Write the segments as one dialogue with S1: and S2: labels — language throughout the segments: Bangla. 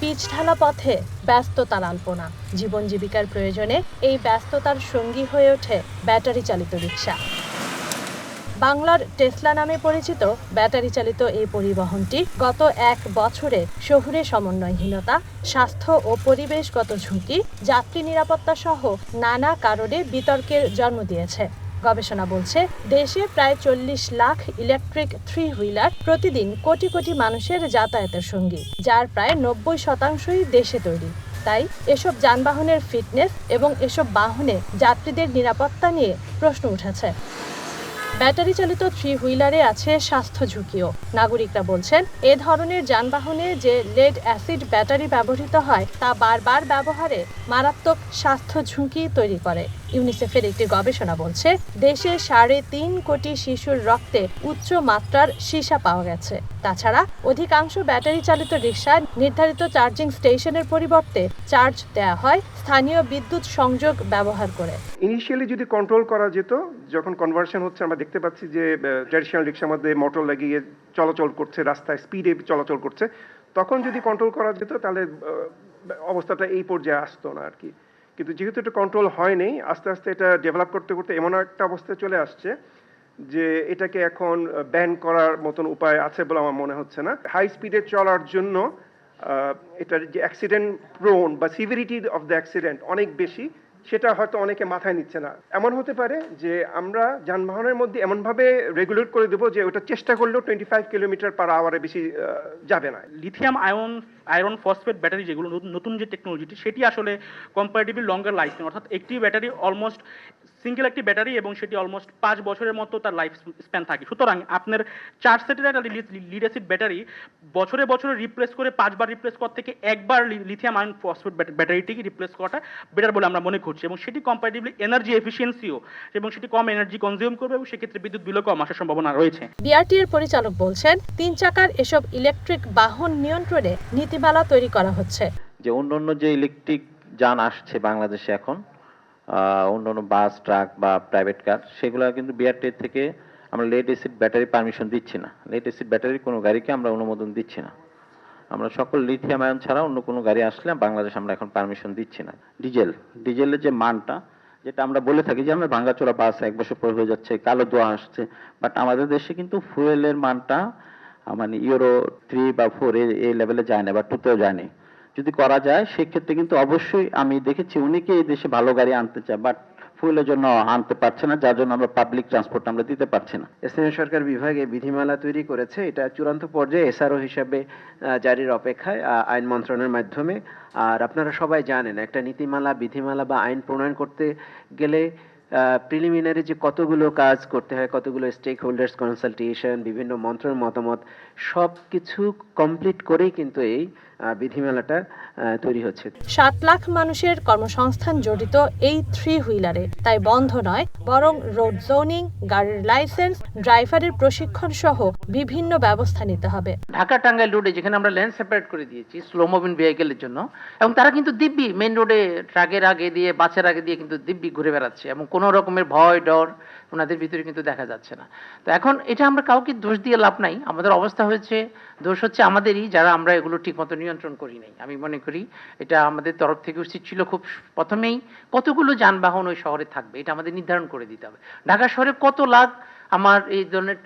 S1: পিচ ঢালা পথে ব্যস্ততার আলপনা জীবন জীবিকার প্রয়োজনে এই ব্যস্ততার সঙ্গী হয়ে ওঠে ব্যাটারি চালিত রিক্সা বাংলার টেসলা নামে পরিচিত ব্যাটারি চালিত এই পরিবহনটি গত এক বছরে শহুরে সমন্বয়হীনতা, স্বাস্থ্য ও পরিবেশগত ঝুঁকি, যাত্রী নিরাপত্তা সহ নানা কারণে বিতর্কের জন্ম দিয়েছে। গবেষণা বলছে, দেশে প্রায় চল্লিশ লাখ ইলেকট্রিক থ্রি হুইলার প্রতিদিন কোটি কোটি মানুষের যাতায়াতের সঙ্গী, যার প্রায় নব্বই শতাংশই দেশে তৈরি। তাই এসব যানবাহনের ফিটনেস এবং এসব বাহনে যাত্রীদের নিরাপত্তা নিয়ে প্রশ্ন উঠেছে। ব্যাটারি চালিত থ্রি হুইলারে আছে স্বাস্থ্য ঝুঁকিও। নাগরিকরা বলছেন, এ ধরনের যানবাহনে যে লেড অ্যাসিড ব্যাটারি ব্যবহৃত হয়, তা বারবার ব্যবহারে মারাত্মক স্বাস্থ্য ঝুঁকি তৈরি করে। ইউনিসেফের একটি গবেষণা বলছে, দেশে সাড়ে তিন কোটি শিশুর রক্তে উচ্চ মাত্রার সীসা পাওয়া গেছে। তাছাড়া অধিকাংশ ব্যাটারি চালিত রিক্সায় নির্ধারিত চার্জিং স্টেশনের পরিবর্তে চার্জ দেওয়া হয় স্থানীয় বিদ্যুৎ সংযোগ ব্যবহার করে।
S2: ইনিশিয়ালি যদি কন্ট্রোল করা যেত, যখন কনভার্সন হচ্ছে, আমরা দেখতে পাচ্ছি যে ট্র্যাডিশনাল রিক্সার মধ্যে মোটর লাগিয়ে চলাচল করছে, রাস্তায় স্পিডে চলাচল করছে, তখন যদি কন্ট্রোল করা যেত, তাহলে অবস্থাটা এই পর্যায়ে আসতো না আর কি। কিন্তু যেহেতু এটা কন্ট্রোল হয়নি, আস্তে আস্তে এটা ডেভেলপ করতে করতে এমন একটা অবস্থায় চলে আসছে যে এটাকে এখন ব্যান করার মতন উপায় আছে বলে আমার মনে হচ্ছে না। হাই স্পিডে চলার জন্য এটার যে অ্যাক্সিডেন্ট প্রোন বা সিভিরিটি অফ দ্য অ্যাক্সিডেন্ট অনেক বেশি। সেটা হয়তো অনেকে মাথায় নিচ্ছে না। এমন হতে পারে যে আমরা যানবাহনের মধ্যে এমনভাবে রেগুলেট করে দেবো যে ওটা চেষ্টা করলেও টোয়েন্টি ফাইভ কিলোমিটার পার আওয়ারে বেশি যাবে না।
S3: Lithium ion iron phosphate battery যেগুলো নতুন- যে টেকনোলজিটি সেটি আসলে কম্পারেটিভলি লঙ্গার লাইফ অর্থাৎ একটি ব্যাটারি অলমোস্ট সিঙ্গেল একটি ব্যাটারি এবং সেটি অলমোস্ট পাঁচ বছরের মতো তার লাইফ স্প্যান থাকে। সুতরাং আপনার চার সেটের একটা লিড অ্যাসিড ব্যাটারি বছরে বছরে রিপ্লেস করে পাঁচবার রিপ্লেস করার থেকে একবার লিথিয়াম আয়ন ফসফেট ব্যাটারিটিকে রিপ্লেস করাটা বেটার বলে আমরা মনে করছি। এবং সেটি কম্পারেটিভলি এনার্জি এফিসিয়েন্সিও এবং সেটি কম এনার্জি কনজিউম করবে এবং সেক্ষেত্রে বিদ্যুৎ বিলও কম আসার সম্ভাবনা রয়েছে।
S1: বিআরটি এর পরিচালক বলছেন তিন চাকার এসব ইলেকট্রিক বাহন নিয়ন্ত্রণে নীতিমালা তৈরি করা হচ্ছে।
S4: যে অন্য অন্য যে ইলেকট্রিক যান আসছে বাংলাদেশে এখন অন্য অন্য বাস, ট্রাক বা প্রাইভেট কার সেগুলো কিন্তু বিআরটি থেকে আমরা লেট এসিড ব্যাটারি পারমিশন দিচ্ছি না। লেট এসিড ব্যাটারির কোনো গাড়িকে আমরা অনুমোদন দিচ্ছি না। আমরা সকল লিথিয়াম আয়ন ছাড়া অন্য কোনো গাড়ি আসলে বাংলাদেশ আমরা এখন পারমিশন দিচ্ছি না। ডিজেল ডিজেলের যে মানটা, যেটা আমরা বলে থাকি যে আমরা ভাঙ্গাচোরা বাস এক বছর পর হয়ে যাচ্ছে, কালো দোয়া আসছে বাট আমাদের দেশে কিন্তু ফুয়েলের মানটা মানে ইউরো থ্রি বা ফোর এই লেভেলে যায় না বা টুতেও যায় না। যদি করা যায়, সেক্ষেত্রে কিন্তু অবশ্যই আমি দেখেছি অনেকে এই দেশে ভালো গাড়ি আনতে চায় বাট ফুয়েলের জন্য আনতে পারছে না, যার জন্য আমরা পাবলিক ট্রান্সপোর্ট আমরা দিতে পারছি না।
S5: স্থানীয় সরকার বিভাগে বিধিমালা তৈরি করেছে, এটা চূড়ান্ত পর্যায়ে এসআরও হিসাবে জারির অপেক্ষায় আইন মন্ত্রণের মাধ্যমে। আর আপনারা সবাই জানেন, একটা নীতিমালা, বিধিমালা বা আইন প্রণয়ন করতে গেলে প্রিলিমিনারি যে কতগুলো কাজ করতে হয়, কতগুলো স্টেক হোল্ডার্স কনসালটেশন বিভিন্ন মন্ত্রণের মতামত সব কিছু কমপ্লিট করেই কিন্তু এই বিধিমালাটা তৈরি হচ্ছে।
S1: সাত লাখ মানুষের কর্মসংস্থান জড়িত এই থ্রি হুইলারে তাই বন্ধ নয় বরং রোড জোনিং গাড়ির লাইসেন্স ড্রাইভারের প্রশিক্ষণ সহ বিভিন্ন ব্যবস্থা নিতে হবে।
S6: ঢাকা টাঙ্গাইল রোডে যেখানে আমরা লেন সেপারেট করে দিয়েছি স্লো মুভিং ভেহিকেলের জন্য এবং তারা কিন্তু দিব্যি মেন রোডে ট্রাকের আগে দিয়ে বাসের আগে দিয়ে কিন্তু দিব্যি ঘুরে বেড়াচ্ছে এবং কোনো রকমের ভয় ডর ওনাদের ভিতরে কিন্তু দেখা যাচ্ছে না। তো এখন এটা আমরা কাউকে দোষ দিয়ে লাভ নাই আমাদের অবস্থা হয়েছে দোষ হচ্ছে আমাদেরই যারা আমরা এগুলো ঠিকমতো নিয়ন্ত্রণ করি নাই। আমি মনে করি এটা আমাদের তরফ থেকে উচিত ছিল খুব প্রথমেই কতগুলো যানবাহন ওই শহরে থাকবে, এটা আমাদের নির্ধারণ করে দিতে হবে। ঢাকা শহরে কত লাখ আমার এই ধরনের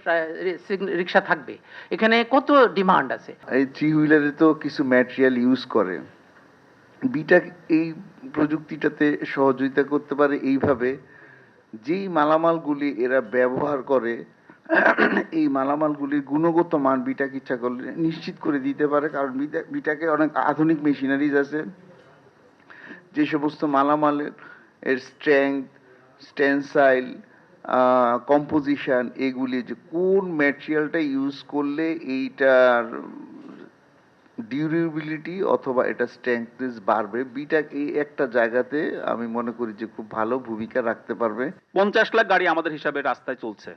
S6: রিক্সা থাকবে? এখানে কত ডিমান্ড আছে?
S7: এই থ্রি হুইলারে তো কিছু ম্যাটেরিয়াল ইউজ করে। বিটা এই প্রযুক্তিটাতে সহযোগিতা করতে পারে এইভাবে। যেই মালামালগুলি এরা ব্যবহার করে এই মালামালগুলির গুণগত মান বিটাক ইচ্ছা করলে নিশ্চিত করে দিতে পারে, কারণ বিটা, বিটাকে অনেক আধুনিক মেশিনারিজ আছে। যে সমস্ত মালামালের এর স্ট্রেংথ স্টেনসাইল কম্পোজিশন এগুলি যে কোন ম্যাটেরিয়ালটা ইউজ করলে এইটার ডিউরেবিলিটি অথবা এটা স্ট্রেংথনেস বাড়বে বিটা এই একটা জায়গাতে আমি মনে করি যে খুব ভালো ভূমিকা রাখতে পারবে।
S8: পঞ্চাশ লাখ গাড়ি আমাদের হিসাবে রাস্তায় চলছে।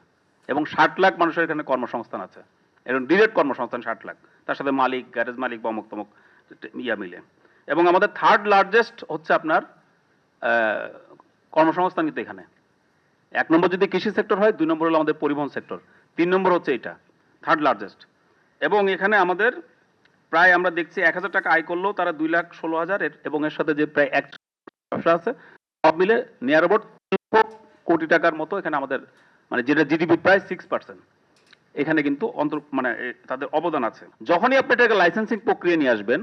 S8: এবং ষাট লাখ মানুষের এখানে কর্মসংস্থান আছে। এবং ডিরেক্ট কর্মসংস্থান ষাট লাখ। তার সাথে মালিক গ্যারেজ মালিক বা অমুক তমুক ইয়া মিলে। এবং আমাদের থার্ড লার্জেস্ট হচ্ছে আপনার কর্মসংস্থান কিন্তু এখানে। এক নম্বর যদি কৃষি সেক্টর হয়, দুই নম্বর হলো আমাদের পরিবহন সেক্টর তিন নম্বর হচ্ছে এটা থার্ড লার্জেস্ট এবং এখানে আমাদের প্রায় আমরা দেখছি এক হাজার টাকা আয় করলেও তারা দুই লাখ ষোলো হাজার এবং এর সাথে যে প্রায় এক ব্যবসা আছে, সব মিলে নিয়ার অ্যাবাউট কোটি টাকার মতো এখানে আমাদের মানে যেটা জিডিপি প্রায় সিক্স পার্সেন্ট এখানে কিন্তু অন্তর মানে তাদের অবদান আছে। যখনই আপনি এটাকে লাইসেন্সিং প্রক্রিয়া নিয়ে আসবেন,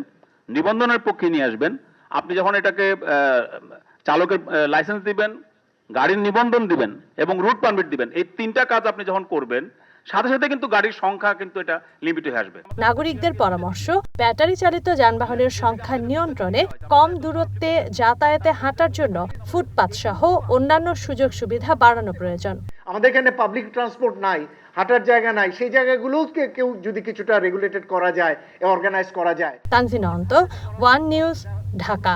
S8: নিবন্ধনের প্রক্রিয়া নিয়ে আসবেন, আপনি যখন এটাকে চালকের লাইসেন্স দিবেন গাড়ির নিবন্ধন দিবেন এবং রুট পারমিট দিবেন। এই তিনটা কাজ আপনি যখন করবেন সাথে সাথে কিন্তু গাড়ির সংখ্যা কিন্তু এটা লিমিট হয়ে আসবে।
S1: নাগরিকদের পরামর্শ ব্যাটারি চালিত যানবাহনের সংখ্যা নিয়ন্ত্রণে কম দূরত্বে যাতায়াতে হাঁটার জন্য ফুটপাত সহ অন্যান্য সুযোগ সুবিধা বাড়ানো প্রয়োজন।
S9: আমাদের এখানে পাবলিক ট্রান্সপোর্ট নাই হাঁটার জায়গা নাই সেই জায়গাগুলোকে কেউ যদি কিছুটা রেগুলেটেড করা যায় অর্গানাইজ করা যায়।
S1: তানজিনা অন্ত ওয়ান নিউজ ঢাকা